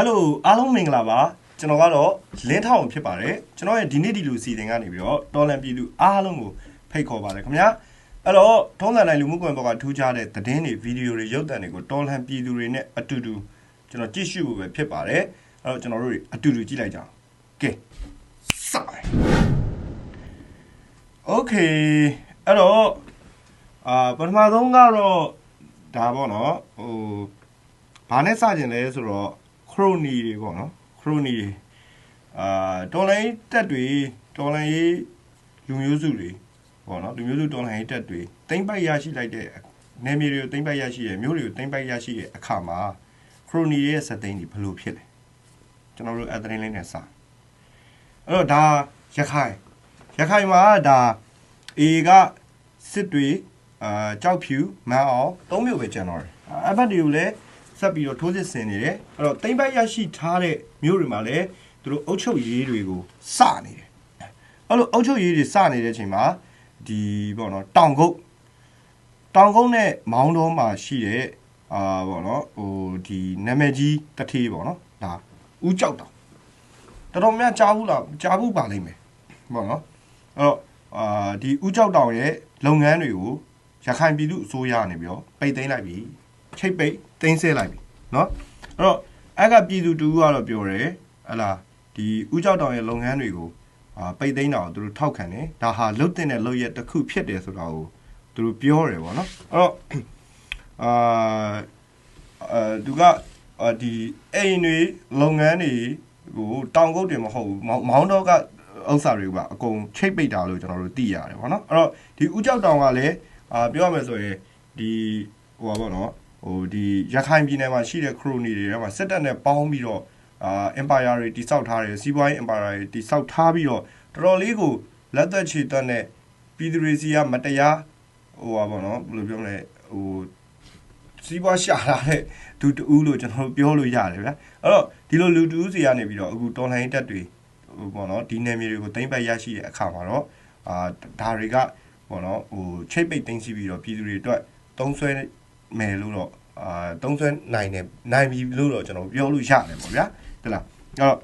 Hello အားလုံးမင်္ဂလာပါကျွန်တော်ကတော့လင်းထောင်ဖြစ်ပါတယ်ကျွန်တော်ရဲ့ဒီနေ့ဒီလူစီစဉ်ကနေပြီးတော့တော်လန်ပြည်သူအားလုံးကိုဖိတ်ခေါ်ပါတယ်ခင်ဗျာအဲ့တော့ထုံးစံတိုင်းလူမှုကွန်ရက်ကထူးခြားတဲ့သတင်းတွေဗီဒီယိုတွေရုပ်သံတွေကိုတော်လန်ပြည်သူတွေနဲ့အတူတူကျွန်တော်ကြည့်ရှုဖို့ပဲဖြစ်ပါတယ်အဲ့တော့ကျွန်တော်တို့တွေအတူတူကြည့်လိုက်ကြအောင်ကဲစပါ Okay အဲ့တော့အာပထမဆုံးကတော့ဒါပေါ့နော်ဟိုဘာနဲ့စကြင်လဲဆိုတော့ ရိုနီတွေပေါ့နော်ခရိုနီတွေအာတော်လိုင်းတက်တွေတော်လိုင်းရေးလူမျိုးစုတွေပေါ့နော်လူမျိုးစုတော်လိုင်းရေးတက်တွေတိမ့်ပိုက်ရရှိလိုက်တဲ့နေမြေတွေကိုတိမ့်ပိုက်ရရှိရမျိုးတွေကိုတိမ့်ပိုက်ရရှိတဲ့အခါမှာခရိုနီရဲ့စက်သိန်းတွေဘယ်လိုဖြစ်လဲကျွန်တော်တို့အသရင်လေးနဲ့စအဲ့တော့ဒါရခိုင်ရခိုင်မှာဒါအေကစစ်တွေအာကြောက်ဖြူမန်းအောင်သုံးမျိုးပဲကျန်တော့တယ်အဘတ်တွေကိုလည်း ဆက်ပြီးတော့ထိုးစစ်ဆင်နေတယ်အဲ့တော့တိမ့်ပိုက်ရရှိထားတဲ့မြို့တွေမှာလည်းသူတို့အုတ်ချုပ်ရေးတွေကိုစနေတယ်အဲ့လိုအုတ်ချုပ်ရေးတွေစနေတဲ့အချိန်မှာဒီပေါ့နော်တောင်ကုတ်တောင်ကုတ်နဲ့မောင်းတော်မှာရှိတဲ့အာပေါ့နော်ဟိုဒီနာမည်ကြီးတထေးပေါ့နော်ဒါဦးကြောက်တောင်တော်တော်များကြားဘူးလားကြားဘူးပါလိမ့်မယ်ပေါ့နော်အဲ့တော့အာဒီဦးကြောက်တောင်ရဲ့လုပ်ငန်းတွေကိုရခိုင်ပြည်သူအစိုးရကနေပြီးတော့ပိတ်သိမ်းလိုက်ပြီ ချိတ်ပိတ်တင်းဆဲလိုက်ပြီเนาะအဲ့တော့အဲ့ကပြည်သူတူကတော့ပြောတယ်ဟလာဒီဥကြောက်တောင်ရဲ့လုပ်ငန်းတွေကိုအာပိတ်သိမ်းတာကိုသူတို့ထောက်ခံတယ်ဒါဟာလုတ်တင်တဲ့လုပ်ရက်တစ်ခုဖြစ်တယ်ဆိုတာကိုသူတို့ပြောတယ်ပေါ့နော်အဲ့တော့အာအဲသူကအာဒီအိမ်တွေလုပ်ငန်းတွေဟိုတောင်ကုတ်တွေမဟုတ်ဘူးမောင်မောင်းတော့ကဥစ္စာတွေကပါအကုန်ချိတ်ပိတ်တာလို့ကျွန်တော်တို့သိရတယ်ပေါ့နော်အဲ့တော့ဒီဥကြောက်တောင်ကလည်းအာပြောရမယ်ဆိုရင်ဒီဟိုပါပေါ့နော် ဟိုဒီရခိုင်ပြည်နယ်မှာရှိတဲ့ခရိုနီတွေထဲမှာစစ်တပ်နဲ့ပေါင်းပြီးတော့အာ empire တွေတိစောက်ထားတယ်စီးပွားရေး empire တွေတိစောက်ထားပြီးတော့တော်တော်လေးကိုလက်သက်ချေတက်နဲ့ပြည်သူတွေစီကမတရားဟိုပါဘောနော်ဘယ်လိုပြောမလဲဟိုစီးပွားရှာလာတဲ့သူတူလို့ကျွန်တော်ပြောလို့ရတယ်ဗျာအဲ့တော့ဒီလိုလူတူစီကနေပြီးတော့အခုတော်လှန်ရေးတက်တွေဟိုပေါ့နော်ဒီနယ်မြေတွေကိုသိမ့်ပတ်ရရှိတဲ့အခါမှာတော့အာဒါတွေကပေါ့နော်ဟိုချိတ်ပိတ်သိမ်းစီပြီးတော့ပြည်သူတွေအတွက်သုံးဆွဲ မယ်လို့တော့ အာသုံးဆွဲနိုင်တယ်နိုင်ပြီလို့တော့ကျွန်တော်ပြောလို့ရတယ်ပေါ့ဗျာဟုတ်လားအဲ့တော့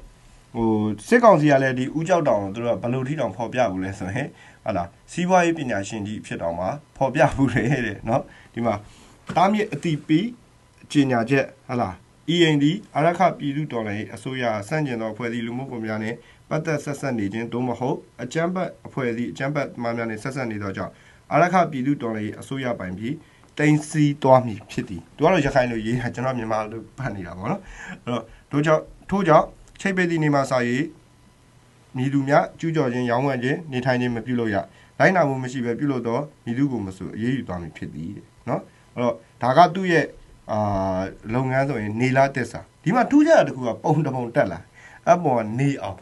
ဟိုစစ်ကောင်စီကလည်းဒီဥကြောက်တောင်ကိုသူတို့ကဘယ်လိုထိတောင်ဖော်ပြဘူးလဲဆိုရင်ဟုတ်လားစီးပွားရေးပညာရှင်ကြီးဖြစ်တောင်မှာဖော်ပြဘူးလေတဲ့เนาะဒီမှာတားမြစ်အတိပီကျညာချက်ဟုတ်လား END အရခပြည်သူတော်လှန်ရေးအစိုးရစန့်ကျင်သောအဖွဲ့အစည်းလူမှုကွန်ရက်များနဲ့ပတ်သက်ဆက်ဆက်နေခြင်းသို့မဟုတ်အကြမ်းဖက်အဖွဲ့အစည်းအကြမ်းဖက်သမားများနဲ့ဆက်ဆက်နေသောကြောင့်အရခပြည်သူတော်လှန်ရေးအစိုးရပိုင်ပြီး တင်စီသွားမည်ဖြစ်သည်သူကတော့ရခိုင်လိုရေးတာကျွန်တော်မြန်မာလိုဖတ်နေတာပေါ့နော်အဲ့တော့တို့ကြောင့်ထို့ကြောင့်ချိတ်ပေသည်နေမှာစာရေးမိသူများကျူးကျော်ခြင်းရောင်းဝယ်ခြင်းနေထိုင်ခြင်းမပြုလုပ်ရလိုက်နာမှုမရှိဘဲပြုလုပ်တော့မိသူကိုမဆိုအေးအေးယူသွားမည်ဖြစ်သည်တဲ့နော်အဲ့တော့ဒါကသူ့ရဲ့အာလုပ်ငန်းဆိုရင်နေလာတက်စာဒီမှာထူးခြားတာတစ်ခုကပုံတပုံတက်လာအပေါ်ကနေအောင်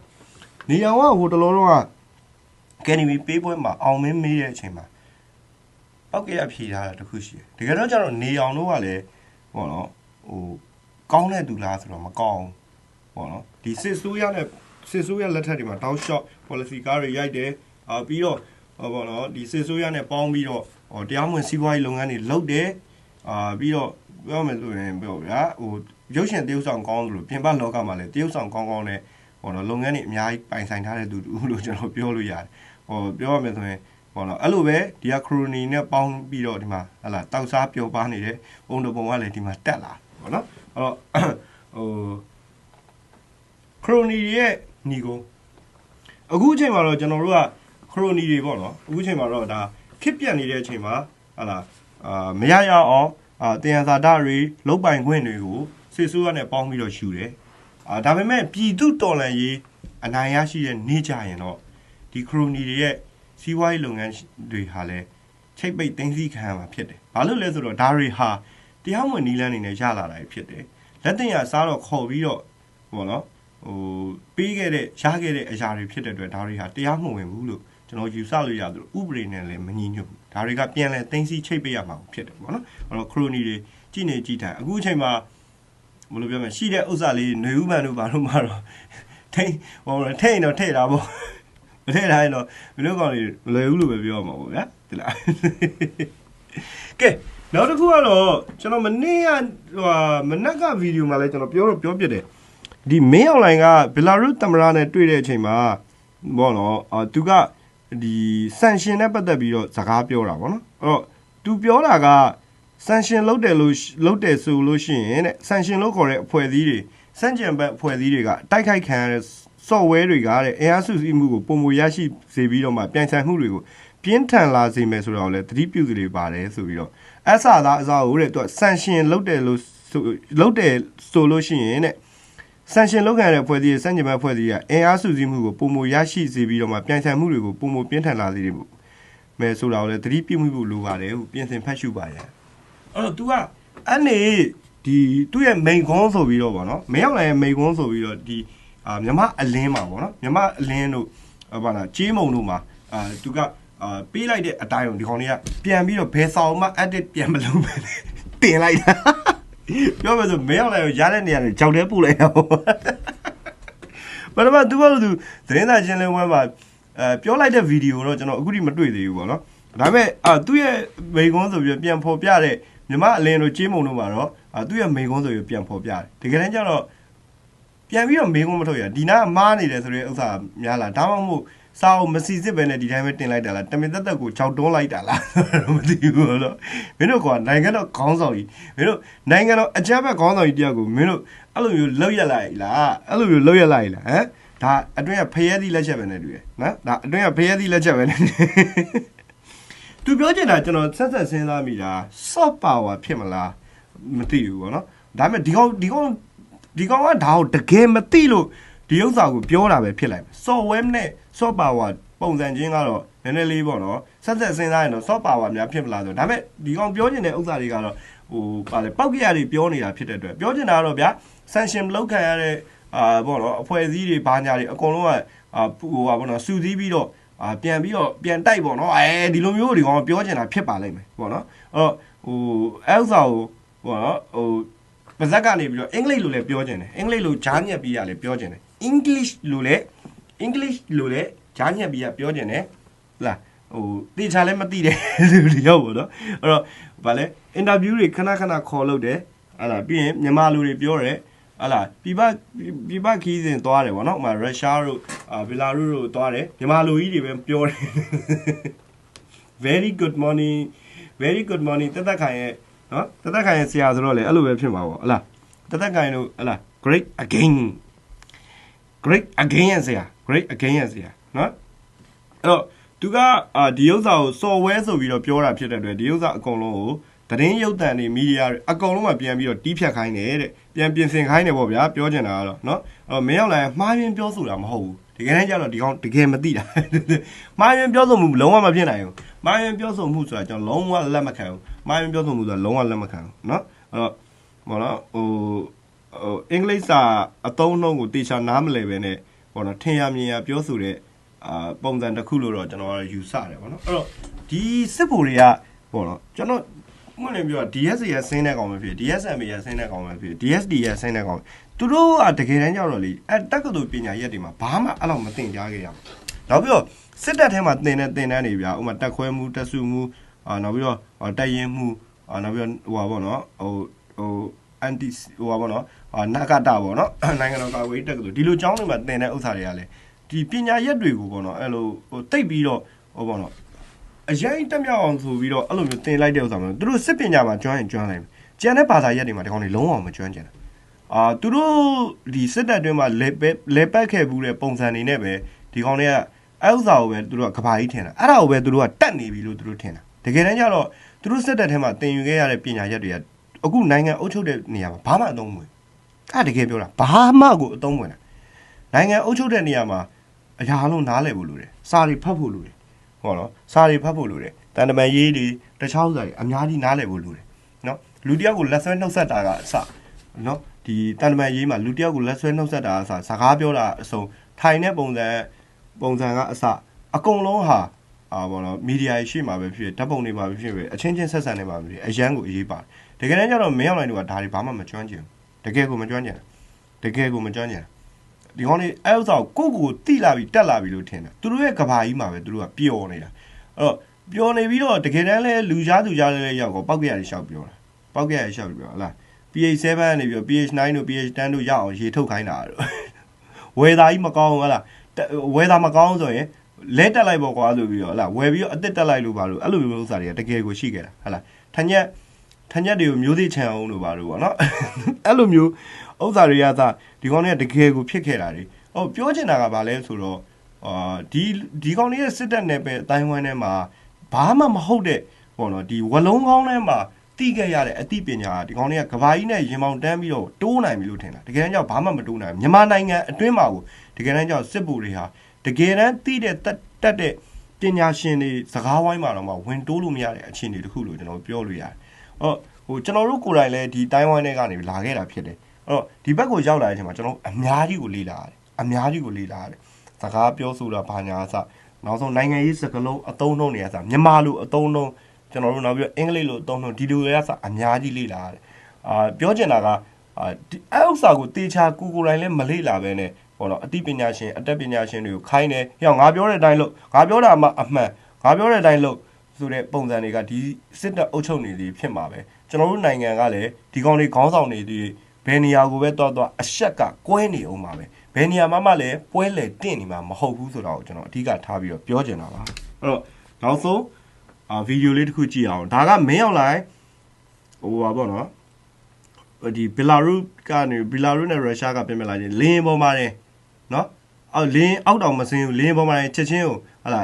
နေအောင်ကဟိုတလုံးလုံးကကယ်နီမီပေးပွဲမှာအောင်မင်းမေးတဲ့အချိန်မှာ ပောက်ကရဖြေထားတာတခုရှိတယ်တကယ်တော့ကျတော့နေအောင်တို့ကလည်းပေါ့နော်ဟိုကောင်းတဲ့သူလားဆိုတော့မကောင်းပေါ့နော်ဒီစစ်ဆိုးရနဲ့စစ်ဆိုးရလက်ထက်တွေမှာတောက်လျှော့ policy ကားတွေရိုက်တယ်အာပြီးတော့ဟောပေါ့နော်ဒီစစ်ဆိုးရနဲ့ပေါင်းပြီးတော့ဟောတရားမဝင်စီးပွားရေးလုပ်ငန်းတွေလုပ်တယ်အာပြီးတော့ပြောမယ်ဆိုရင်ပြောဗျာဟိုရုပ်ရှင်တရုပ်ဆောင်ကောင်းလို့ပြင်ပလောကမှာလည်းတရုပ်ဆောင်ကောင်းကောင်းနဲ့ဟောနော်လုပ်ငန်းတွေအများကြီးပိုင်ဆိုင်ထားတဲ့သူတူလို့ကျွန်တော်ပြောလို့ရတယ်ဟောပြောရမယ်ဆိုရင် ပေါ့နော်အဲ့လိုပဲဒီကခရိုနီနဲ့ပေါင်းပြီးတော့ဒီမှာဟလာတောက်စားပျော်ပါနေတဲ့ပုံတပုံကလည်းဒီမှာတက်လာပေါ့နော်အဲ့တော့ဟိုခရိုနီရဲ့ညီကုန်းအခုအချိန်မှာတော့ကျွန်တော်တို့ကခရိုနီတွေပေါ့နော်အခုအချိန်မှာတော့ဒါခစ်ပြတ်နေတဲ့အချိန်မှာဟလာအာမရရအောင်အာတင်ရသာဒတွေလုတ်ပိုင်ခွင့်တွေကိုစစ်ဆိုးရနဲ့ပေါင်းပြီးတော့ယူတယ်အာဒါပေမဲ့ပြည်သူတော်လှန်ရေးအနိုင်ရရှိတဲ့နေကြရင်တော့ဒီခရိုနီတွေရဲ့ စီးပွားရေးလုပ်ငန်းတွေဟာလည်းချိတ်ပိတ်တင်းစည်းခံရမှာဖြစ်တယ်။ဘာလို့လဲဆိုတော့ဒါတွေဟာတရားမဝင်နီးလန်းနေနဲ့ရလာတာဖြစ်တယ်။လက်တင်ရစားတော့ခေါ်ပြီးတော့ဟောနော်ဟိုပေးခဲ့တဲ့ရခဲ့တဲ့အရာတွေဖြစ်တဲ့အတွက်ဒါတွေဟာတရားမဝင်ဘူးလို့ကျွန်တော်ယူဆလို့ရသလိုဥပဒေနဲ့လည်းမညီညွတ်ဘူး။ဒါတွေကပြန်လဲတင်းစည်းချိတ်ပိတ်ရမှာဖြစ်တယ်ပေါ့နော်။အဲ့တော့ခရိုနီတွေကြည်နေကြည်ထိုင်အခုအချိန်မှာဘယ်လိုပြောမလဲရှိတဲ့ဥစ္စာလေးຫນွေဥပန်တို့ဘာလို့မှတော့ထိတ်ဟိုထိတ်တော့ထိတ်တာပေါ့ မထည့်ထားရင်တော့မင်းတို့ကောင်တွေမလွယ်ဘူးလို့ပဲပြောရမှာပေါ့ဗျာဒီလားကဲနောက်တစ်ခုကတော့ကျွန်တော်မနေ့ကဟိုမနက်ကဗီဒီယိုမှာလည်းကျွန်တော်ပြောတော့ပြောပြတယ်ဒီမင်းအောင်လိုင်ကဘယ်လာရုသမ္မတနဲ့တွေ့တဲ့အချိန်မှာဘောနော်အာသူကဒီဆန်ရှင်နဲ့ပတ်သက်ပြီးတော့စကားပြောတာဗောနော်အဲ့တော့သူပြောတာကဆန်ရှင်လုတ်တယ်လို့လုတ်တယ်ဆိုလို့ရှိရင်တဲ့ဆန်ရှင်လို့ခေါ်တဲ့အဖွဲ့အစည်းတွေစန့်ကျင်ဘက်အဖွဲ့အစည်းတွေကတိုက်ခိုက်ခံရတဲ့ software တွေကတဲ့အင်အားစုစည်းမှုကိုပုံမူရရှိစေပြီးတော့မှပြန်ဆိုင်မှုတွေကိုပြင်းထန်လာစေမယ်ဆိုတော့လည်းသတိပြုစီတွေပါတယ်ဆိုပြီးတော့အဆာသာအစားကိုတဲ့သူကဆန်ရှင်လုတ်တယ်လို့ဆိုလုတ်တယ်ဆိုလို့ရှိရင်တဲ့ဆန်ရှင်လောက်ခံရတဲ့ဖွဲ့စည်းရဲ့စံကျင်ဘက်ဖွဲ့စည်းကအင်အားစုစည်းမှုကိုပုံမရရှိစေပြီးတော့မှပြန်ဆိုင်မှုတွေကိုပုံမပြင်းထန်လာစေတယ်ပေါ့မယ်ဆိုတာကိုလည်းသတိပြုမိဖို့လိုပါတယ်ဟုပြင်ဆင်ဖတ်ရှုပါရအဲ့တော့ तू ကအနေဒီသူ့ရဲ့ main ခွန်းဆိုပြီးတော့ဗောနော်မရောက်လာရဲ့ main ခွန်းဆိုပြီးတော့ဒီ အာမြမအလင်းမှာဗောနော်မြမအလင်းတို့ဘာလားကြေးမုံတို့မှာအာ तू ကအာပေးလိုက်တဲ့အတိုင်းကိုဒီကောင်လေးကပြန်ပြီးတော့ဘယ်ဆောင်မှ edit ပြန်မလုပ်ပဲတင်လိုက်တာပြောမယ်ဆိုမရောက်လိုက်ရရတဲ့နေရာတွေကြောက်တဲပို့လိုက်တာပေါ့ဘာလို့မသူကသူသတင်းစာရှင်းလင်းပွဲမှာအဲပြောလိုက်တဲ့ဗီဒီယိုတော့ကျွန်တော်အခုထိမတွေ့သေးဘူးပေါ့နော်ဒါပေမဲ့အာသူ့ရဲ့မိန်ကုန်းဆိုပြီးပြန်ဖော်ပြတဲ့မြမအလင်းတို့ကြေးမုံတို့မှာတော့အာသူ့ရဲ့မိန်ကုန်းဆိုပြီးပြန်ဖော်ပြတယ်တကယ်တမ်းကျတော့ ပြန်ပြီးတော့မိန်ကုန်းမထုတ်ရဒီနာကမားနေတယ်ဆိုတဲ့ဥစ္စာများလားဒါမှမဟုတ်စာအုပ်မစီစစ်ပဲနဲ့ဒီတိုင်းပဲတင်လိုက်တာလားတမင်သက်သက်ကိုခြောက်တွန်းလိုက်တာလားမသိဘူးတော့မင်းတို့ကနိုင်ငံတော်ခေါင်းဆောင်ကြီးမင်းတို့နိုင်ငံတော်အကြမ်းဖက်ခေါင်းဆောင်ကြီးတယောက်ကိုမင်းတို့အဲ့လိုမျိုးလောက်ရလိုက်လားအဲ့လိုမျိုးလောက်ရလိုက်လားဟမ်ဒါအတွင်းကဖရဲသီးလက်ချက်ပဲနဲ့တူရယ်နော်ဒါအတွင်းကဖရဲသီးလက်ချက်ပဲနဲ့သူပြောချင်တာကျွန်တော်ဆက်ဆက်စဉ်းစားမိတာ soft power ဖြစ်မလားမသိဘူးပေါ့နော်ဒါပေမဲ့ဒီကောင်ဒီကောင် ဒီကောင်ကဒါကိုတကယ်မသိလို့ဒီဥစ္စာကိုပြောတာပဲဖြစ်လိုက်မယ် software နဲ့ soft power ပုံစံချင်းကတော့နည်းနည်းလေးပေါ့နော်ဆက်ဆက်စဉ်းစားရင်တော့ soft power များဖြစ်မလားဆိုဒါပေမဲ့ဒီကောင်ပြောချင်တဲ့ဥစ္စာတွေကတော့ဟိုပါလေပောက်ကြရတွေပြောနေတာဖြစ်တဲ့အတွက်ပြောချင်တာကတော့ဗျာ sanction လောက်ခံရတဲ့အာပေါ့နော်အဖွဲ့အစည်းတွေဘာညာတွေအကုန်လုံးကအာဟိုပါပေါ့နော်စူးစီးပြီးတော့အာပြန်ပြီးတော့ပြန်တိုက်ပေါ့နော်အဲဒီလိုမျိုးဒီကောင်ပြောချင်တာဖြစ်ပါလိမ့်မယ်ပေါ့နော်အဲ့တော့ဟိုအဲဥစ္စာကိုပေါ့နော်ဟို ပါဇက်ကနေပြီးတော့အင်္ဂလိပ်လိုလည်းပြောချင်တယ်အင်္ဂလိပ်လိုဂျားညက်ပြီးရလည်းပြောချင်တယ် English လိုလည်း English လိုလည်းဂျားညက်ပြီးရပြောချင်တယ်လားဟိုတေချာလည်းမသိတယ်လူတွေရောက်ပေါ့နော်အဲ့တော့ဗာလဲအင်တာဗျူးတွေခဏခဏခေါ်လို့တယ်ဟာလားပြီးရင်မြန်မာလူတွေပြောတယ်ဟာလားပြပပြပခီးစဉ်သွားတယ်ဗောနော်ဥပမာရုရှားတို့အာဘီလာရုစ်တို့သွားတယ်မြန်မာလူကြီးတွေပဲပြောတယ် very good morning very good morning တသက်ခိုင်ရဲ့ နော်တသက်ခိုင်ရဲ့ဆရာဆိုတော့လေအဲ့လိုပဲဖြစ်မှာပေါ့ဟလားတသက်ခိုင်တို့ဟလား great again great again ရဲ့ဆရာ great again ရဲ့ဆရာနော်အဲ့တော့သူကအာဒီဥစ္စာကို software ဆိုပြီးတော့ပြောတာဖြစ်တဲ့အတွက်ဒီဥစ္စာအကုန်လုံးကိုသတင်းရုပ်သံတွေမီဒီယာတွေအကုန်လုံးကပြန်ပြီးတော့တီးဖြတ်ခိုင်းတယ်တဲ့ပြန်ပြင်ဆင်ခိုင်းတယ်ပေါ့ဗျာပြောချင်တာကတော့เนาะအဲ့တော့မင်းရောက်လာရင်မှားယွင်းပြောဆိုတာမဟုတ်ဘူးတကယ်တမ်းကျတော့ဒီကောင်တကယ်မသိတာမှားယွင်းပြောဆိုမှုလုံးဝမဖြစ်နိုင်ဘူးမှားယွင်းပြောဆိုမှုဆိုတာကျွန်တော်လုံးဝလက်မခံဘူး မှားယွင်းပြောဆိုမှုဆိုတာလုံးဝလက်မခံဘူးเนาะအဲ့တော့ဘောနော်ဟိုဟိုအင်္ဂလိပ်စာအသုံးအနှုန်းကိုတေချာနားမလည်ပဲနဲ့ဘောနော်ထင်ရမြင်ရပြောဆိုတဲ့အာပုံစံတစ်ခုလို့တော့ကျွန်တော်ယူဆတယ်ဗောနော်အဲ့တော့ဒီစစ်ဗိုလ်တွေကဘောနော်ကျွန်တော်မှန်တယ်ပြောတာ DSC ရဆင်းတဲ့ကောင်ပဲဖြစ် DSM ရဆင်းတဲ့ကောင်ပဲဖြစ် DSD ရဆင်းတဲ့ကောင်သူတို့ကတကယ်တမ်းကြောက်တော့လေအဲတက္ကသိုလ်ပညာရက်တွေမှာဘာမှအဲ့လောက်မသင်ကြားခဲ့ရဘူးနောက်ပြီးတော့စစ်တပ်ထဲမှာသင်တဲ့သင်တန်းတွေဗျာဥပမာတက်ခွဲမှုတက်စုမှု အာနောက်ပြီးတော့တက်ရင်မှုအာနောက်ပြီးတော့ဟိုပါဗောနော်ဟိုဟိုအန်တီဟိုပါဗောနော်အာနာကတာဗောနော်နိုင်ငံတော်ကာကွယ်ရေးတက္ကသိုလ်ဒီလိုကျောင်းတွေမှာသင်တဲ့ဥစ္စာတွေကလည်းဒီပညာရက်တွေကိုဗောနော်အဲ့လိုဟိုတိတ်ပြီးတော့ဟိုဗောနော်အရင်တက်မြောက်အောင်ဆိုပြီးတော့အဲ့လိုမျိုးသင်လိုက်တဲ့ဥစ္စာမျိုးသူတို့စစ်ပညာမှာကျွမ်းရင်ကျွမ်းလိုက်မယ်ကျန်တဲ့ဘာသာရက်တွေမှာဒီကောင်တွေလုံးဝမကျွမ်းကျင်တာအာသူတို့ဒီစစ်တပ်တွင်းမှာလေပဲလေပတ်ခဲ့ဘူးတဲ့ပုံစံနေနဲ့ပဲဒီကောင်တွေကအဲ့ဥစ္စာကိုပဲသူတို့ကကဘာကြီးထင်တာအဲ့ဒါကိုပဲသူတို့ကတတ်နေပြီလို့သူတို့ထင်တာ တကယ်တမ်းကျတော့သူတို့စစ်တပ်ထဲမှာသင်ယူခဲ့ရတဲ့ပညာရက်တွေကအခုနိုင်ငံအုပ်ချုပ်တဲ့နေရာမှာဘာမှအသုံးမဝင်အဲ့တကယ်ပြောတာဘာမှကိုအသုံးဝင်တာနိုင်ငံအုပ်ချုပ်တဲ့နေရာမှာအရာလုံးနားလည်ဖို့လိုတယ်စာတွေဖတ်ဖို့လိုတယ်ဟောနော်စာတွေဖတ်ဖို့လိုတယ်တန်တမန်ရေးတွေတခြားဥစ္စာတွေအများကြီးနားလည်ဖို့လိုတယ်နော်လူတယောက်ကိုလက်ဆွဲနှုတ်ဆက်တာကအစနော်ဒီတန်တမန်ရေးမှာလူတယောက်ကိုလက်ဆွဲနှုတ်ဆက်တာအစစကားပြောတာအစုံထိုင်တဲ့ပုံစံပုံစံကအစအကုန်လုံးဟာ အာဘောနော်မီဒီယာရှိမှာပဲဖြစ်ဓာတ်ပုံတွေမှာပဲဖြစ်ပဲအချင်းချင်းဆက်ဆံနေမှာပဲဖြစ်အရန်ကိုအရေးပါတယ်တကယ်တမ်းကျတော့မင်းအောင်နိုင်တို့ကဒါတွေဘာမှမကျွမ်းကျင်တကယ်ကိုမကျွမ်းကျင်တကယ်ကိုမကျွမ်းကျင်ဒီကောင်းလေးအဲဥစ္စာကိုကိုကိုတိလာပြီးတက်လာပြီလို့ထင်တာသူတို့ရဲ့ကဘာကြီးမှာပဲသူတို့ကပျော်နေတာအဲ့တော့ပျော်နေပြီးတော့တကယ်တမ်းလဲလူကြားသူကြားလဲရောက်တော့ပောက်ကြရရှောက်ပြောတာပောက်ကြရရှောက်ပြောလားဟ PH7 ကနေပြီးတော့ PH9 တို့ PH10 တို့ရအောင်ရေထုတ်ခိုင်းတာတို့ဝယ်သားကြီးမကောင်းဘူးဟလားတက်ဝယ်သားမကောင်းဆိုရင် လဲတက်လိုက်ပေါ့ကွာဆိုပြီးတော့ဟလားဝယ်ပြီးတော့အစ်စ်တက်လိုက်လို့ပါလို့အဲ့လိုမျိုးဥစ္စာတွေကတကယ်ကိုရှိခဲ့တာဟလားထညက်ထညက်တွေကိုမျိုးစိချန်အောင်လို့ပါလို့ပေါ့နော်အဲ့လိုမျိုးဥစ္စာတွေကသာဒီကောင်တွေကတကယ်ကိုဖြစ်ခဲ့တာတွေဟောပြောချင်တာကဘာလဲဆိုတော့အာဒီဒီကောင်တွေရဲ့စစ်တပ်နယ်ပယ်အတိုင်းဝိုင်းထဲမှာဘာမှမဟုတ်တဲ့ပေါ့နော်ဒီဝလုံးကောင်းထဲမှာတိခဲ့ရတဲ့အသိပညာကဒီကောင်တွေကကဘာကြီးနဲ့ရင်မောင်တန်းပြီးတော့တိုးနိုင်ပြီလို့ထင်တာတကယ်တမ်းကျတော့ဘာမှမတိုးနိုင်ဘူးမြန်မာနိုင်ငံအတွင်းမှာကိုတကယ်တမ်းကျတော့စစ်ဗိုလ်တွေဟာ တကယ်တမ်းသိတဲ့တက်တက်တဲ့ပညာရှင်တွေစကားဝိုင်းမှာတော့မှဝင်တိုးလို့မရတဲ့အခြေအနေတစ်ခုလို့ကျွန်တော်ပြောလို့ရတယ်။အော်ဟိုကျွန်တော်တို့ကိုယ်တိုင်လည်းဒီတိုင်းဝိုင်းတွေကနေလာခဲ့တာဖြစ်တယ်။အဲ့တော့ဒီဘက်ကိုရောက်လာတဲ့အချိန်မှာကျွန်တော်အများကြီးကိုလေ့လာရတယ်။အများကြီးကိုလေ့လာရတယ်။စကားပြောဆိုတာဘာညာအစနောက်ဆုံးနိုင်ငံရေးစကားလုံးအသုံးနှုန်းတွေအစမြန်မာလိုအသုံးနှုန်းကျွန်တော်တို့နောက်ပြီးတော့အင်္ဂလိပ်လိုအသုံးနှုန်းဒီလိုတွေအစအများကြီးလေ့လာရတယ်။အာပြောချင်တာကအာဒီအဲ့ဥစ္စာကိုတေချာကူကိုယ်တိုင်လည်းမလေ့လာပဲနဲ့ ပေါ့နော်အသိပညာရှင်အတတ်ပညာရှင်တွေကိုခိုင်းတယ်ဟေ့ငါပြောတဲ့အတိုင်းလို့ငါပြောတာမှအမှန်ငါပြောတဲ့အတိုင်းလို့ဆိုတဲ့ပုံစံတွေကဒီစစ်တပ်အုပ်ချုပ်နေသည်ဖြစ်မှာပဲကျွန်တော်တို့နိုင်ငံကလည်းဒီကောင်တွေခေါင်းဆောင်နေသည်ဘယ်နေရာကိုပဲတွားတွားအရှက်ကကွဲနေအောင်ပါပဲဘယ်နေရာမှမှလည်းပွဲလေတင့်နေမှာမဟုတ်ဘူးဆိုတော့ကျွန်တော်အဓိကထားပြီးတော့ပြောချင်တာပါအဲ့တော့နောက်ဆုံးအာဗီဒီယိုလေးတစ်ခုကြည့်အောင်ဒါကမင်းအောင်လိုက်ဟိုပါပေါ့နော်ဒီဘီလာရုကနေဘီလာရုနဲ့ရုရှားကပြင်ပြလာခြင်းလင်းပေါ်မှာနေ နော်အော်လင်းအောက်တောင်မစင်းဘူးလင်းပေါ်မှာချက်ချင်းကိုဟာလာ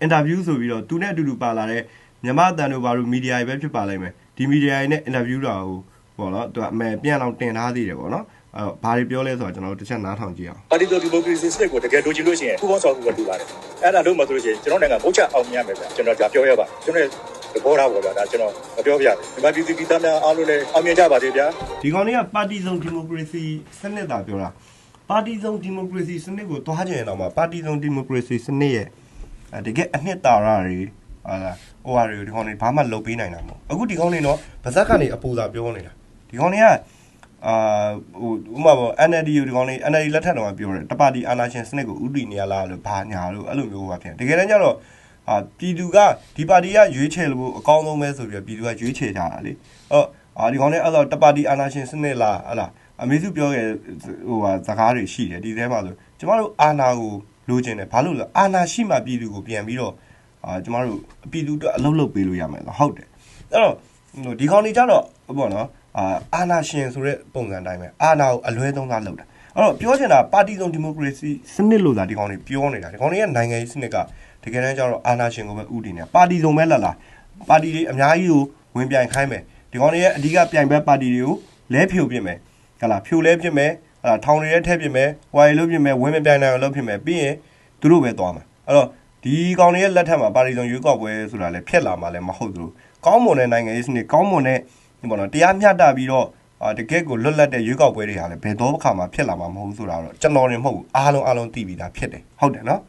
အင်တာဗျူးဆိုပြီးတော့သူနဲ့အတူတူပါလာတဲ့မြမအတန်တို့ဘာလို့မီဒီယာတွေပဲဖြစ်ပါလိမ့်မယ်ဒီမီဒီယာတွေနဲ့အင်တာဗျူးတာကိုပေါ့နော်သူကအမေပြန်အောင်တင်ထားသေးတယ်ပေါ့နော်အဲ့တော့ဘာတွေပြောလဲဆိုတော့ကျွန်တော်တို့တစ်ချက်နားထောင်ကြည့်အောင်ပါတီတော်ဒီမိုကရေစီစနစ်ကိုတကယ်လိုချင်လို့ရှိရင်ပူပေါင်းဆောင်မှုပဲတူပါတယ်အဲ့ဒါလို့မှဆိုလို့ရှိရင်ကျွန်တော်နိုင်ငံဘုတ်ချအောင်မြင်ရမယ်ဗျကျွန်တော်ဒါပြောရပါကျွန်တော်သဘောထားပေါ်ဗျာဒါကျွန်တော်မပြောပြဘူးဒီမှာပြည်သူပြည်သားများအားလုံးလည်းအောင်မြင်ကြပါသေးဗျာဒီကောင်တွေကပါတီစုံဒီမိုကရေစီစနစ်တာပြောတာ ပါတီစုံဒီမိုကရေစီစနစ်ကိုတွားကြရင်တော့မှပါတီစုံဒီမိုကရေစီစနစ်ရဲ့အဲတကယ်အနှစ်သာရတွေဟာလားဟိုဟာတွေဒီကောင်တွေဘာမှလုပ်ပေးနိုင်တာမဟုတ်အခုဒီကောင်တွေတော့ဗဇက်ကနေအပူစာပြောနေတာဒီကောင်တွေကအာဟိုဥမာပေါ့ NLD ကိုဒီကောင်တွေ NLD လက်ထက်တော့ပြောတယ်တပါတီအာနာရှင်စနစ်ကိုဥတီနေရလားလို့ဘာညာလို့အဲ့လိုမျိုးပါဖြစ်တယ်တကယ်တမ်းကျတော့အာပြည်သူကဒီပါတီကရွေးချယ်လို့အကောင်းဆုံးပဲဆိုပြီးတော့ပြည်သူကရွေးချယ်ကြတာလေအော်အာဒီကောင်တွေအဲ့တော့တပါတီအာနာရှင်စနစ်လားဟလား အမေစုပြောခဲ့ဟိုဟာစကားတွေရှိတယ်ဒီထဲမှာဆိုကျမတို့အာနာကိုလိုချင်တယ်ဘာလို့လဲအာနာရှိမှပြည်သူကိုပြန်ပြီးတော့အာကျမတို့ပြည်သူအတွက်အလုပ်လုပ်ပေးလို့ရမယ်လားဟုတ်တယ်အဲ့တော့ဟိုဒီကောင်တွေကြတော့ဘောနော်အာအာနာရှင်ဆိုတဲ့ပုံစံတိုင်းပဲအာနာကိုအလွဲသုံးစားလုပ်တာအဲ့တော့ပြောချင်တာပါတီစုံဒီမိုကရေစီစနစ်လို့သာဒီကောင်တွေပြောနေတာဒီကောင်တွေကနိုင်ငံရေးစနစ်ကတကယ်တမ်းကျတော့အာနာရှင်ကိုပဲဥတည်နေတာပါတီစုံပဲလာလာပါတီတွေအများကြီးကိုဝင်ပြိုင်ခိုင်းမယ်ဒီကောင်တွေရဲ့အဓိကပြိုင်ဘက်ပါတီတွေကိုလဲဖြိုပြစ်မယ် ဟလာဖြိုလဲပြစ်မယ်ဟလာထောင်တွေရဲ့ထက်ပြစ်မယ်ဝိုင်လို့ပြစ်မယ်ဝင်းမပြိုင်နိုင်အောင်လုပ်ပြစ်မယ်ပြီးရင်သူတို့ပဲသွားမှာအဲ့တော့ဒီကောင်တွေရဲ့လက်ထက်မှာပါတီစုံရွေးကောက်ပွဲဆိုတာလည်းဖြစ်လာမှာလည်းမဟုတ်ဘူးကောင်းမွန်တဲ့နိုင်ငံရေးစနစ်ကောင်းမွန်တဲ့ဒီပေါ့နော်တရားမျှတပြီးတော့အာတကယ့်ကိုလွတ်လပ်တဲ့ရွေးကောက်ပွဲတွေဟာလည်းဘယ်တော့မှခါမှဖြစ်လာမှာမဟုတ်ဘူးဆိုတာတော့ကျွန်တော်နေမဟုတ်ဘူးအားလုံးအားလုံးသိပြီးသားဖြစ်တယ်ဟုတ်တယ်နော်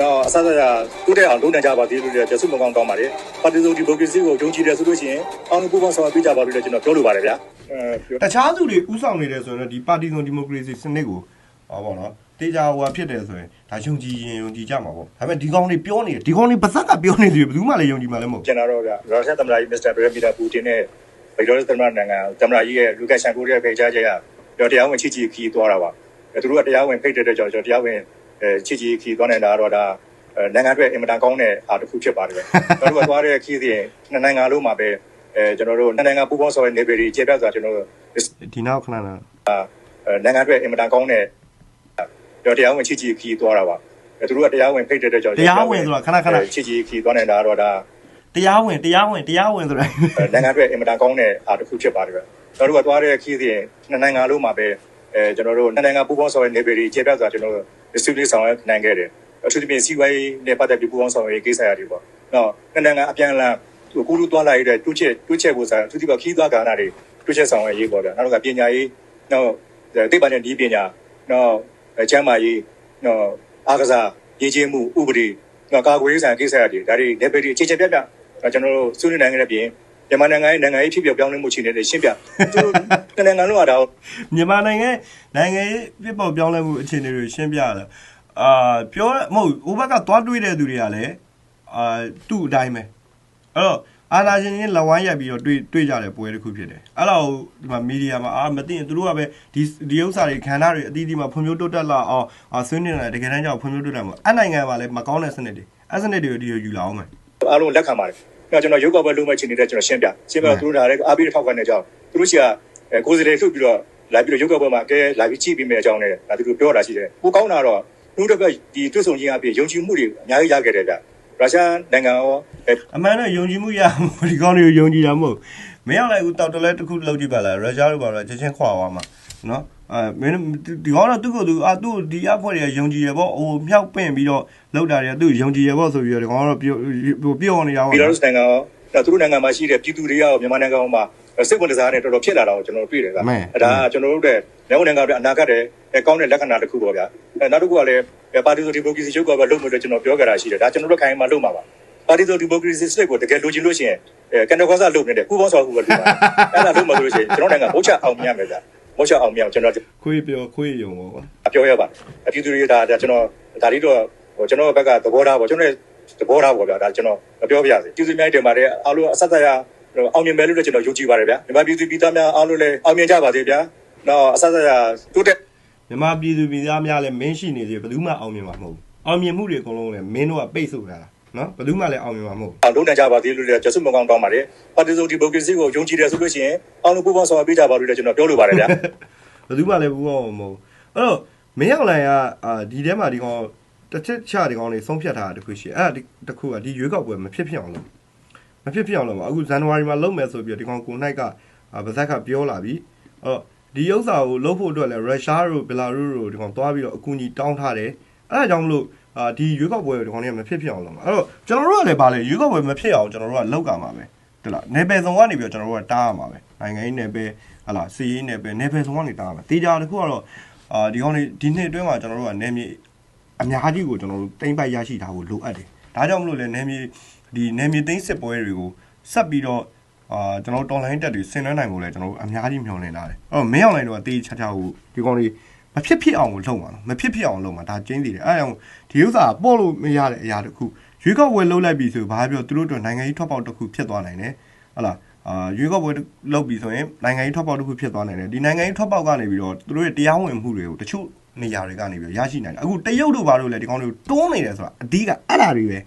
တော့အစစအရာတိုးတက်အောင်လုပ်နိုင်ကြပါသေးလို့လည်းကျေးဇူးမကောင်းတောင်းပါတယ်ပါတီတော်ဒီမိုကရေစီကိုယုံကြည်တယ်ဆိုလို့ရှိရင်အောင်လို့ပူပေါင်းဆောင်ပေးကြပါလို့လည်းကျွန်တော်ပြောလိုပါတယ်ဗျာအဲ တခြားသူတွေဥဆောင်နေတယ်ဆိုရင်တော့ဒီပါတီစုံဒီမိုကရေစီစနစ်ကိုဟောပေါ့နော်တေချာဟိုဟာဖြစ်တယ်ဆိုရင်ဒါယုံကြည်ရင်ယုံကြည်ကြမှာပေါ့ဒါပေမဲ့ဒီကောင်တွေပြောနေတယ်ဒီကောင်တွေပါဇက်ကပြောနေတယ်ဘယ်သူမှလည်းယုံကြည်မှာလည်းမဟုတ်ကျွန်တော်တို့ကရုရှားသမ္မတကြီးမစ္စတာဗရမီတာပူတင်နဲ့ဘယ်လိုလဲသမ္မတနိုင်ငံသမ္မတကြီးရဲ့လူကရှန်ကိုရဲ့ဖိတ်ကြားချက်ကတော့တရားဝင်ချစ်ကြည်ခီးသွားတာပါအဲသူတို့ကတရားဝင်ဖိတ်တဲ့အတွက်ကြောင့်ကျွန်တော်တရားဝင်အဲချစ်ကြည်ခီးသွားနေတာတော့ဒါအဲနိုင်ငံအတွက်အင်မတန်ကောင်းတဲ့အားတစ်ခုဖြစ်ပါတယ်ကျွန်တော်တို့ကသွားတဲ့ခီးစဉ်နှစ်နိုင်ငံလုံးမှာပဲ အဲကျွန်တော်တို့နှစ်နိုင်ငံပူးပေါင်းဆောင်ရွက်နေပြီခြေပြတ်စွာကျွန်တော်တို့ဒီနောက်ခဏလားအဲနိုင်ငံအတွက်အင်မတန်ကောင်းတဲ့တော့တရားဝင်ချစ်ကြည်ခီးသွားတာပါအဲသူတို့ကတရားဝင်ဖိတ်တဲ့အတွက်ကြောင့်တရားဝင်ဆိုတာခဏခဏချစ်ကြည်ခီးသွားနေတာတော့ဒါတရားဝင်တရားဝင်တရားဝင်ဆိုတာနိုင်ငံအတွက်အင်မတန်ကောင်းတဲ့အားတစ်ခုဖြစ်ပါတယ်။ကျွန်တော်တို့ကသွားတဲ့ခီးစဉ်နှစ်နိုင်ငံလုံးမှာပဲအဲကျွန်တော်တို့နှစ်နိုင်ငံပူးပေါင်းဆောင်ရွက်နေပြီခြေပြတ်စွာကျွန်တော်တို့ district ဆောင်ရွက်နိုင်ခဲ့တယ်။အထူးသဖြင့်စီးပွားရေးနဲ့ပတ်သက်ပြီးပူးပေါင်းဆောင်ရွက်ရေးကိစ္စအရာတွေပေါ့။နောက်နှစ်နိုင်ငံအပြန်အလှန် ကိုလူသွားလာရတဲ့တွှချက်တွှချက်ကိုစားအထူးသဖြင့်ခီးသွားကာလတွေတွှချက်ဆောင်ရွက်ရေးပေါ့ဗျာ။နောက်ကပညာရေးနောက်တိပ္ပံနဲ့ဒီပညာနောက်ကျန်းမာရေးနောက်အားကစားရေးချင်းမှုဥပဒေနောက်ကာကွယ်ရေးဆိုင်ကိစ္စအရာတွေဒါတွေနေပြည်တော်ခြေချက်ပြတ်ပြကျွန်တော်တို့ဆွေးနွေးနိုင်ခဲ့တဲ့ပြင်မြန်မာနိုင်ငံရဲ့နိုင်ငံရေးဖြစ်ပျက်ပြောင်းလဲမှုအခြေအနေတွေရှင်းပြသူတို့နိုင်ငံလုံးကဒါမြန်မာနိုင်ငံနိုင်ငံရေးပြစ်ပေါ်ပြောင်းလဲမှုအခြေအနေတွေရှင်းပြရတာအာပြောမဟုတ်ဟိုဘက်ကသွားတွေးတဲ့သူတွေကလည်းအာသူ့အတိုင်းပဲ အဲ့တော့အာနာရှင်ချင်းလက်ဝိုင်းရိုက်ပြီးတော့တွေ့တွေ့ကြတဲ့ပွဲတစ်ခုဖြစ်တယ်အဲ့တော့ဒီမှာမီဒီယာမှာအာမသိရင်သူတို့ကပဲဒီဒီဥစ္စာတွေခန္ဓာတွေအသီးသီးမှာဖွံ့ဖြိုးတိုးတက်လာအောင်အာဆွေးနွေးနေတာတကယ်တမ်းကျတော့ဖွံ့ဖြိုးတိုးတက်မှာအဲ့နိုင်ငံမှာလည်းမကောင်းတဲ့စနစ်တွေအဲ့စနစ်တွေကိုဒီလိုယူလာအောင်မယ်အားလုံးလက်ခံပါတယ်။အဲကျွန်တော်ရုပ်ကပဲလုံးမဲ့ချင်နေတဲ့ကျွန်တော်ရှင်းပြ။ရှင်းပြတော့သူတို့ဒါလည်းအားပေးထောက်ခံနေကြအောင်သူတို့ရှိကအဲကိုယ်စီတွေလှုပ်ပြီးတော့လာပြီးတော့ရုပ်ကပဲမှာကဲလာပြီးကြည့်ပြီးမယ်အကြောင်းနဲ့ဒါသူတို့ပြောတာရှိတယ်။ကိုကောင်းတာတော့သူတို့ကဒီတွတ်ဆုံချင်းအပြင်ယုံကြည်မှုတွေအများကြီးရခဲ့တယ်ဗျ။ ရုရှားနိုင်ငံရောအဲအမှန်တော့ယုံကြည်မှုရမှာဒီကောင်းတွေကိုယုံကြည်တာမဟုတ်မင်းအောင်လည်းဦးတောက်တလဲတစ်ခုလောက်ကြည့်ပါလားရုရှားတို့ပါတော့ချက်ချင်းခွာသွားမှာနော်အဲမင်းဒီကောင်းတော့သူ့ကိုယ်သူအာသူ့ဒီအဖွဲ့တွေကယုံကြည်ရပေါ့ဟိုမြောက်ပင့်ပြီးတော့လောက်တာတွေကသူ့ယုံကြည်ရပေါ့ဆိုပြီးတော့ဒီကောင်းတော့ပြောပြောနေတာပေါ့ဘီလာရုစ်နိုင်ငံရောအဲသူတို့နိုင်ငံမှာရှိတဲ့ပြည်သူတွေရောမြန်မာနိုင်ငံမှာစိတ်ဝင်စားတဲ့တော်တော်ဖြစ်လာတာကိုကျွန်တော်တွေ့တယ်ဗျ။အဲဒါကကျွန်တော်တို့တဲ့ နိုင်ငံနိုင်ငံတွေအနာဂတ်တဲ့ကောင်းတဲ့လက္ခဏာတစ်ခုပေါ့ဗျာ။အဲနောက်တစ်ခုကလည်းပါတီဆိုဒီမိုကရေစီရုပ်ကပဲလုပ်မယ်လို့ကျွန်တော်ပြောကြတာရှိတယ်။ဒါကျွန်တော်တို့ခိုင်မှာလုပ်မှာပါ။ပါတီဆိုဒီမိုကရေစီစနစ်ကိုတကယ်လိုချင်လို့ရှိရင်အဲကန်တော်ကောစားလုပ်နေတဲ့ပူပေါင်းဆောင်မှုပဲလုပ်ပါအဲ့ဒါလုပ်မှဆိုလို့ရှိရင်ကျွန်တော်နိုင်ငံမဟုတ်ချအောင်မြင်ရမယ်ဗျမဟုတ်ချအောင်မြင်အောင်ကျွန်တော်ခွေးပြောခွေးယုံပေါ့ကွာပြောရပါတယ်အပြည်သူတွေဒါဒါကျွန်တော်ဒါလေးတော့ဟိုကျွန်တော်ဘက်ကသဘောထားပေါ့ကျွန်တော်သဘောထားပေါ့ဗျာဒါကျွန်တော်မပြောပြရစေပြည်သူများတင်ပါတယ်အားလုံးအဆက်သက်ရအောင်မြင်မယ်လို့လည်းကျွန်တော်ယုံကြည်ပါတယ်ဗျမြန်မာပြည်သူပြည်သားများအားလုံးလည်းအောင်မြင်ကြပါစေဗျာ တော့အဆက်သက်ရတိုးတက်မြန်မာပြည်သူပြည်သားများလည်းမင်းရှိနေသေးဘယ်သူမှအောင်မြင်မှာမဟုတ်ဘူးအောင်မြင်မှုတွေအကုန်လုံးလည်းမင်းတို့ကပိတ်ဆို့တာနော်ဘယ်သူမှလည်းအောင်မြင်မှာမဟုတ်အောင်လုံးနိုင်ကြပါသေးလို့လည်းကျဆုမကောင်းတောင်းပါတယ်ပါတီဆိုဒီမိုကရေစီကိုယုံကြည်တယ်ဆိုလို့ရှိရင်အားလုံးပူးပေါင်းဆောင်ရွက်ပေးကြပါလို့လည်းကျွန်တော်ပြောလိုပါတယ်ဗျာဘယ်သူမှလည်းဘူးအောင်မဟုတ်အဲ့တော့မင်းအောင်လိုင်ကအာဒီထဲမှာဒီကောင်တစ်ချက်ချဒီကောင်လေးဆုံးဖြတ်ထားတာတခုရှိအဲ့ဒါတခုကဒီရွေးကောက်ပွဲမဖြစ်ဖြစ်အောင်လုပ်မဖြစ်ဖြစ်အောင်လုပ်ပါအခုဇန်နဝါရီမှာလုပ်မယ်ဆိုပြီးတော့ဒီကောင်ကိုနိုင်ကဗဇက်ကပြောလာပြီအဲ့တော့ ဒီဥစ္စာကိုလုပ်ဖို့အတွက်လည်းရုရှားတို့ဘယ်လာရုစ်တို့ဒီကောင်သွားပြီးတော့အကူအညီတောင်းထားတယ်အဲ့ဒါကြောင့်မလို့အာဒီရွေးကောက်ပွဲကိုဒီကောင်လေးကမဖြစ်ဖြစ်အောင်လုပ်မှာအဲ့တော့ကျွန်တော်တို့ကလည်းဗာလေရွေးကောက်ပွဲမဖြစ်အောင်ကျွန်တော်တို့ကလောက်ကမှာပဲတလားနေပယ်ဆောင်ကနေပြီးတော့ကျွန်တော်တို့ကတားရမှာပဲနိုင်ငံရေးနယ်ပယ်ဟလာစီးရေးနယ်ပယ်နယ်ပယ်ဆောင်ကနေတားရမှာတေချာတစ်ခုကတော့အာဒီကောင်လေးဒီနှစ်အတွင်းမှာကျွန်တော်တို့ကနယ်မြေအများကြီးကိုကျွန်တော်တို့တိမ့်ပိုက်ရရှိတာကိုလိုအပ်တယ်ဒါကြောင့်မလို့လဲနယ်မြေဒီနယ်မြေသိမ်းစစ်ပွဲတွေကိုဆက်ပြီးတော့ အာကျွန်တော်တို့ online တက်တွေဆင်နွှဲနိုင်ဖို့လဲကျွန်တော်တို့အများကြီးမျှော်လင့်လာတယ်အဲ့တော့မင်းအောင်လိုင်းတို့ကတေးချာချာကိုဒီကောင်လေးမဖြစ်ဖြစ်အောင်ကိုလုပ်မှာနော်မဖြစ်ဖြစ်အောင်လုပ်မှာဒါကျင်းသေးတယ်အဲ့ဒါကြောင့်ဒီဥစ္စာကပို့လို့မရတဲ့အရာတစ်ခုရွေးကောက်ပွဲလုပ်လိုက်ပြီဆိုဘာပြောသူတို့တို့နိုင်ငံရေးထွက်ပေါက်တစ်ခုဖြစ်သွားနိုင်တယ်ဟုတ်လားအာရွေးကောက်ပွဲလုပ်ပြီဆိုရင်နိုင်ငံရေးထွက်ပေါက်တစ်ခုဖြစ်သွားနိုင်တယ်ဒီနိုင်ငံရေးထွက်ပေါက်ကနေပြီးတော့သူတို့ရဲ့တရားဝင်မှုတွေကိုတချို့နေရာတွေကနေပြီးတော့ရရှိနိုင်တယ်အခုတရုတ်တို့ဘာလို့လဲဒီကောင်တွေကိုတွန်းနေတယ်ဆိုတာအဓိကအဲ့ဒါတွေပဲ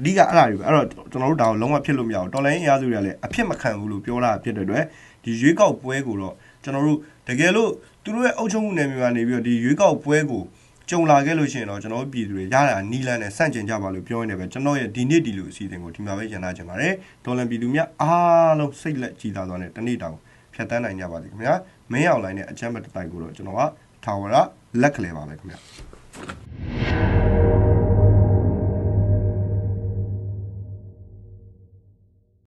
အဓိကအဲ့ဒါတွေပဲအဲ့တော့ကျွန်တော်တို့ဒါကိုလုံးဝဖြစ်လို့မရဘူးတော်လိုင်းအင်အားစုတွေကလည်းအဖြစ်မခံဘူးလို့ပြောတာဖြစ်တဲ့အတွက်ဒီရွေးကောက်ပွဲကိုတော့ကျွန်တော်တို့တကယ်လို့သူတို့ရဲ့အုပ်ချုပ်မှုနယ်မြေမှာနေပြီးတော့ဒီရွေးကောက်ပွဲကိုကြုံလာခဲ့လို့ရှိရင်တော့ကျွန်တော်တို့ပြည်သူတွေရတာနီလန်းနဲ့စန့်ကျင်ကြပါလို့ပြောနေတယ်ပဲကျွန်တော်ရဲ့ဒီနေ့ဒီလိုအစီအစဉ်ကိုဒီမှာပဲရန်နာချင်ပါတယ်ဒေါ်လန်ပြည်သူများအားလုံးစိတ်လက်ကြည်သာစွာနဲ့တနေ့တောင်ဖြတ်တန်းနိုင်ကြပါစေခင်ဗျာမင်းအောင်လိုင်းနဲ့အချမ်းဘတ်တိုက်ကိုတော့ကျွန်တော်ကထာဝရလက်ကလေးပါပဲခင်ဗျာ